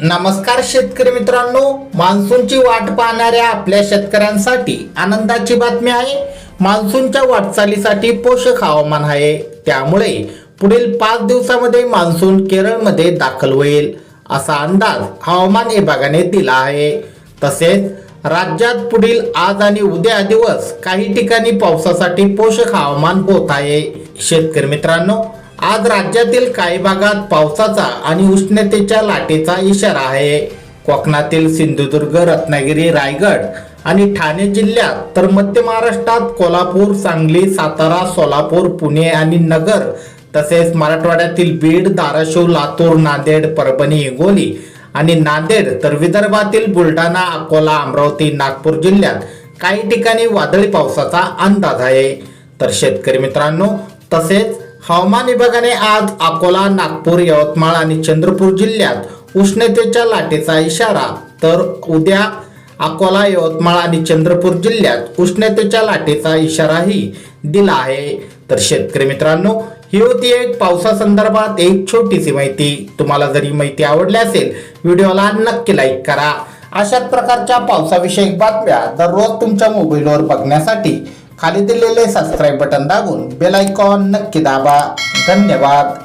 नमस्कार शेतकरी मित्रांनो मान्सूनची वाट पाहणाऱ्या आपल्या शेतकऱ्यांसाठी आनंदाची बातमी आहे. मान्सूनच्या वाटचालीसाठी पोषक हवामान आहे. त्यामुळे पुढील पाच दिवसामध्ये मान्सून केरळमध्ये दाखल होईल असा अंदाज हवामान विभागाने दिला आहे. तसेच राज्यात पुढील आज आणि उद्या दिवस काही ठिकाणी पावसासाठी पोषक हवामान होत आहे. शेतकरी मित्रांनो आज राज्यातील काही भागात पावसाचा आणि उष्णतेच्या लाटेचा इशारा आहे. कोकणातील सिंधुदुर्ग रत्नागिरी रायगड आणि ठाणे जिल्ह्यात तर मध्य महाराष्ट्रात कोल्हापूर सांगली सातारा सोलापूर पुणे आणि नगर तसेच मराठवाड्यातील बीड धाराशिव लातूर नांदेड परभणी हिंगोली आणि नांदेड तर विदर्भातील बुलढाणा अकोला अमरावती नागपूर जिल्ह्यात काही ठिकाणी वादळी पावसाचा अंदाज आहे. तर शेतकरी मित्रांनो तसेच हवामान विभागाने आज अकोला नागपूर यवतमाळ आणि चंद्रपूर जिल्ह्यात उष्णतेच्या लाटेचा इशारा. तर उद्या अकोला यवतमाळ आणि चंद्रपूर जिल्ह्यात उष्णतेच्या लाटेचा इशाराही दिला आहे. तर शेतकरी मित्रांनो ही होती एक पावसासंदर्भात एक छोटीशी माहिती. तुम्हाला जर ही माहिती आवडली असेल व्हिडिओला नक्की लाईक करा. अशाच प्रकारच्या पावसाविषयक बातम्या दररोज तुमच्या मोबाईलवर बघण्यासाठी खाली दिलेले सबस्क्राईब बटन दाबून बेल आयकॉन नक्की दाबा. धन्यवाद.